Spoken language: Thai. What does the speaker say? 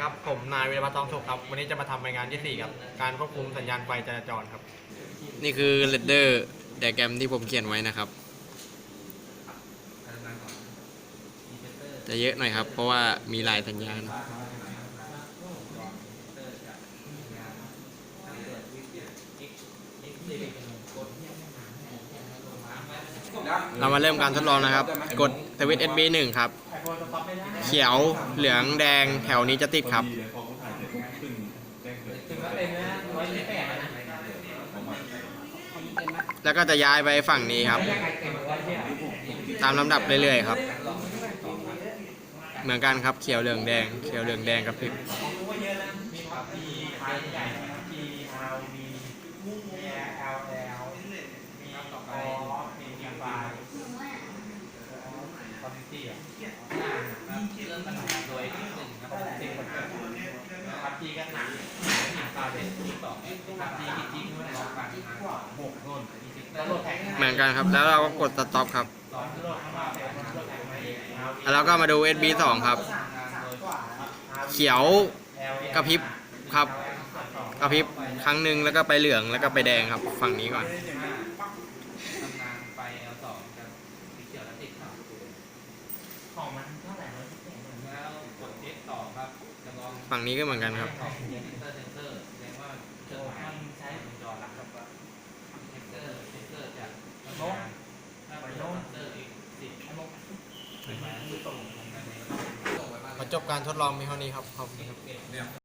ครับ ผมนายวิรพัฒน์ทองสุขครับ วันนี้จะมาทำรายงานที่4ครับ การควบคุมสัญญาณไฟจราจรครับ นี่คือเลดเดอร์ไดแกรมที่ผมเขียนไว้นะครับ จะเยอะหน่อยครับ เพราะว่ามีหลายสัญญาณ เรามาเริ่มการทดลองนะครับ กดสวิตช์ SB 1ครับ เขียวเหลืองแดงแถวนี้จะติดครับ แล้วก็จะย้ายไปฝั่งนี้ครับ ตามลำดับเรื่อยๆครับ เหมือนกันครับเขียวเหลืองแดงเขียวเหลืองแดงกับพริบ เหมือนกันครับ แล้วเราก็กดสต็อปครับแล้วเราก็มาดู SB 2ครับ เขียวกระพริบครับกระพริบครั้งหนึ่งแล้วก็ไปเหลืองแล้วก็ไปแดงครับ ฝั่งนี้ก่อนข องมันเท่าไหร่ร้อยสิบแปดแล้วกด F ต่อครับจะลองฝั่งนี้ก็เหมือนกันครับ ของเซนเซอร์เซนเซอร์แสดงว่าเครื่องหมายมันใช้วงจรหลักครับว่าเซนเซอร์เซนเซอร์จะทำงานถ้าเป็นเซนเซอร์อีกสิบชั่วโมงเป็นหมายคือส่งของกันเลย ขอจบการทดลองมีเท่านี้ครับ ขอบคุณครับ